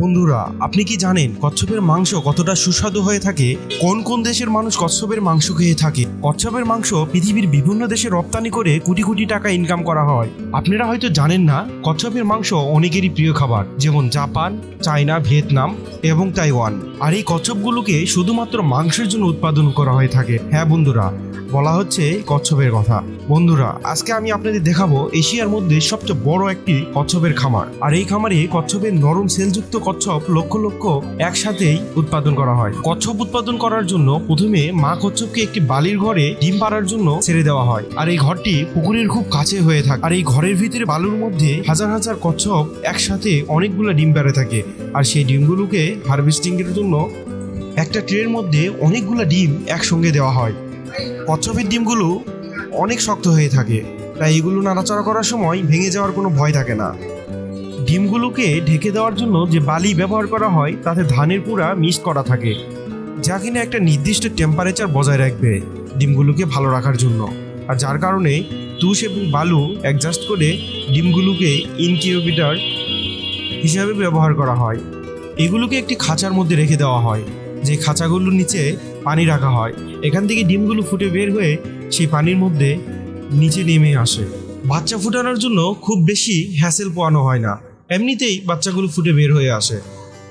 বন্ধুরা, আপনি কি জানেন কচ্ছপের মাংস কতটা সুস্বাদু হয়ে থাকে? কোন কোন দেশের মানুষ কচ্ছপের মাংস খেয়ে থাকে? কচ্ছপের মাংস পৃথিবীর বিভিন্ন দেশে রপ্তানি করে কোটি কোটি টাকা ইনকাম করা হয়। আপনারা হয়তো জানেন না, কচ্ছপের মাংস অনেকেরই প্রিয় খাবার, যেমন জাপান, চায়না, ভিয়েতনাম এবং তাইওয়ান। আর এই কচ্ছপগুলোকে শুধুমাত্র মাংসের জন্য উৎপাদন করা হয়ে থাকে। হ্যাঁ বন্ধুরা, বলা হচ্ছে কচ্ছপের কথা। বন্ধুরা, আজকে আমি আপনাদের দেখাবো এশিয়ার মধ্যে সবচেয়ে বড় একটি কচ্ছপের খামার। আর এই খামারে কচ্ছপের নরম সেলযুক্ত কচ্ছপ লক্ষ লক্ষ একসাথেই উৎপাদন করা হয়। কচ্ছপ উৎপাদন করার জন্য প্রথমে মা কচ্ছপকে একটি বালির ঘরে ডিম পাড়ার জন্য ছেড়ে দেওয়া হয়। আর এই ঘরটি পুকুরের খুব কাছে হয়ে থাকে। আর এই ঘরের ভিতরে বালুর মধ্যে হাজার হাজার কচ্ছপ একসাথে অনেকগুলো ডিম পেড়ে থাকে। আর সেই ডিমগুলোকে হারভেস্টিং এর জন্য একটা ট্রের মধ্যে অনেকগুলো ডিম একসঙ্গে দেওয়া হয়। কচ্ছপের ডিমগুলো অনেক শক্ত হয়ে থাকে। তাই এগুলো নাড়াচাড়া করার সময় ভেঙে যাওয়ার কোনো ভয় থাকে না। ডিমগুলোকে ঢেকে দেওয়ার জন্য যে বালি ব্যবহার করা হয়, তাতে ধানের পুরা মিক্স করা থাকে। যা কিনা একটা নির্দিষ্ট টেম্পারেচার বজায় রাখবে ডিমগুলোকে ভালো রাখার জন্য। আর যার কারণে তুষ এবং বালু অ্যাডজাস্ট করে ডিমগুলোকে ইনকিউবেটর হিসাবে ব্যবহার করা হয়। এগুলোকে একটি খাঁচার মধ্যে রেখে দেওয়া হয়। যে খাঁচাগুলোর নিচে পানি রাখা হয়। এখান থেকে ডিমগুলো ফুটে বের হয়ে সেই পানির মধ্যে নিচে নেমে আসে। বাচ্চা ফুটানোর জন্য খুব বেশি হ্যাসেল পোয়ানো হয় না। এমনিতেই বাচ্চাগুলো ফুটে বের হয়ে আসে।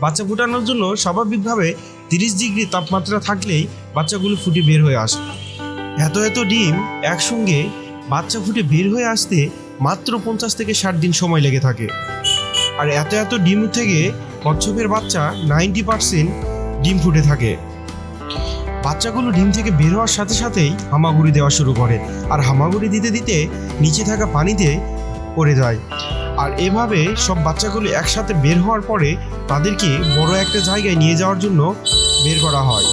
বাচ্চা ফুটানোর জন্য স্বাভাবিকভাবে তিরিশ ডিগ্রি তাপমাত্রা থাকলেই বাচ্চাগুলো ফুটে বের হয়ে আসে। এত এত ডিম একসঙ্গে বাচ্চা ফুটে বের হয়ে আসতে মাত্র পঞ্চাশ থেকে ষাট দিন সময় লেগে থাকে। আর এত এত ডিম থেকে কচ্ছপের বাচ্চা নাইনটি পার্সেন্ট ডিম ফুটে থাকে। বাচ্চাগুলো ডিম থেকে বের হওয়ার সাথে সাথেই হামাগুড়ি দেওয়া শুরু করে আর হামাগুড়ি দিতে দিতে নিচে থাকা পানিতে পড়ে যায়। আর এভাবে সব বাচ্চাগুলো একসাথে বের হওয়ার পরে তাদেরকে বড় একটা জায়গায় নিয়ে যাওয়ার জন্য বের করা হয়।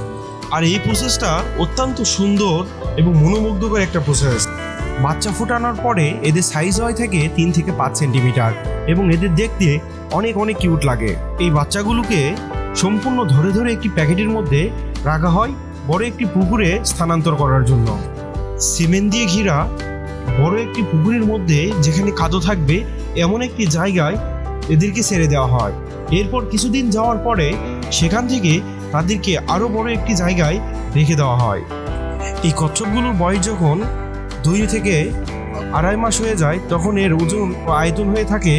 আর এই প্রসেসটা অত্যন্ত সুন্দর এবং মনোমুগ্ধকর একটা প্রসেস বাচ্চা ফুটানোর পরে এদের সাইজ হয় থেকে তিন থেকে পাঁচ সেন্টিমিটার এবং এদের দেখতে অনেক অনেক কিউট লাগে। এই বাচ্চাগুলোকে সম্পূর্ণ ধরে ধরে একটি প্যাকেটের মধ্যে রাখা হয় বড় একটি পুকুরে স্থানান্তর করার জন্য। সিমেন্ট দিয়ে ঘেরা বড় একটি পুকুরের মধ্যে যেখানে কাদো থাকবে, এমন একটি জায়গায় এদেরকে ছেড়ে দেওয়া হয়। এরপর কিছুদিন যাওয়ার পরে সেখান থেকে তাদেরকে আরও বড় একটি জায়গায় রেখে দেওয়া হয়। এই কচ্ছপগুলোর বয়স যখন দুই থেকে আড়াই মাস হয়ে যায়, তখন এর ওজন ও আয়তন হয়ে থাকে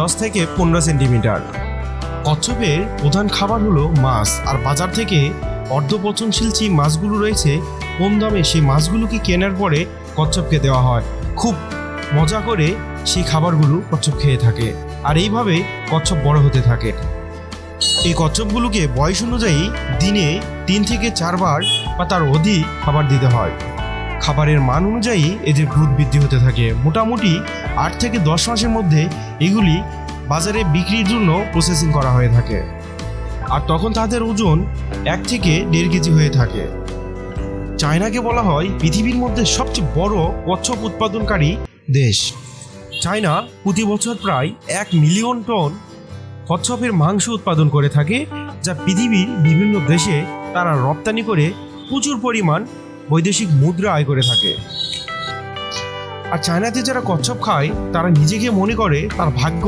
দশ থেকে পনেরো সেন্টিমিটার। কচ্ছপের প্রধান খাবার হলো মাছ, আর বাজার থেকে অর্ধপচনশীল যে মাছগুলো রয়েছে, কম দামে সেই মাছগুলোকে কেনার পরে কচ্ছপকে দেওয়া হয়। খুব মজা করে সেই খাবারগুলো কচ্ছপ খেয়ে থাকে আর এইভাবে কচ্ছপ বড় হতে থাকে। এই কচ্ছপগুলোকে বয়স অনুযায়ী দিনে তিন থেকে চারবার বা তার অধিক খাবার দিতে হয়। খাবারের মান অনুযায়ী এদের গ্রোথ বৃদ্ধি হতে থাকে। মোটামুটি আট থেকে দশ মাসের মধ্যে এগুলি বাজারে বিক্রির জন্য প্রসেসিং করা হয়ে থাকে। আর তখন তাদের ওজন এক থেকে দেড় কেজি হয়ে থাকে। চায়নাকে বলা হয় পৃথিবীর মধ্যে সবচেয়ে বড় কচ্ছপ উৎপাদনকারী দেশ। চায়না প্রতি বছর প্রায় এক মিলিয়ন টন কচ্ছপের মাংস উৎপাদন করে থাকে, যা পৃথিবীর বিভিন্ন দেশে তারা রপ্তানি করে প্রচুর পরিমাণ বৈদেশিক মুদ্রা আয় করে থাকে। আর চায়নাতে যারা কচ্ছপ খায়, তারা নিজেকে মনে করে তার ভাগ্য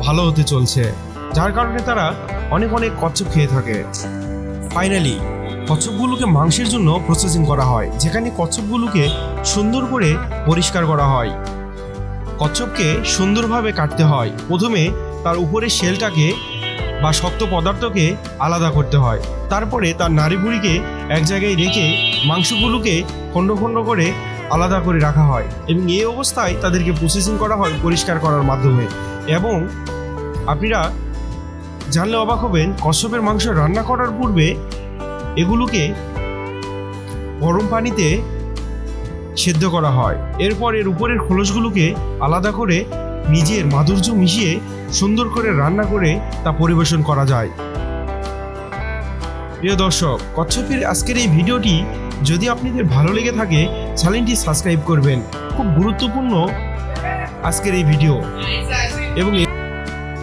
ভালো হতে চলছে, যার কারণে তারা অনেক অনেক কচ্ছপ খেয়ে থাকে। ফাইনালি কচ্ছপগুলোকে মাংসের জন্য প্রসেসিং করা হয়, যেখানে কচ্ছপগুলোকে সুন্দর করে পরিষ্কার করা হয়। কচ্ছপকে সুন্দরভাবে কাটতে হয়। প্রথমে তার উপরের শেলটাকে বা শক্ত পদার্থকে আলাদা করতে হয়। তারপরে তার নাড়িভুড়িকে এক জায়গায় রেখে মাংসগুলোকে খণ্ড খণ্ড করে আলাদা করে রাখা হয় এবং এই অবস্থায় তাদেরকে প্রসেসিং করা হয় পরিষ্কার করার মাধ্যমে। এবং আপনারা জানলে অবাক হবেন, কচ্ছপের মাংস রান্না করার পূর্বে এগুলোকে গরম পানিতে সেদ্ধ করা হয়। এরপর এর উপরের খোলসগুলোকে আলাদা করে নিজের মাধুর্য মিশিয়ে সুন্দর করে রান্না করে তা পরিবেশন করা যায়। প্রিয় দর্শক, কচ্ছপের আজকের এই ভিডিওটি যদি আপনাদের ভালো লেগে থাকে, চ্যানেলটি সাবস্ক্রাইব করবেন। খুব গুরুত্বপূর্ণ আজকের এই ভিডিও। এবং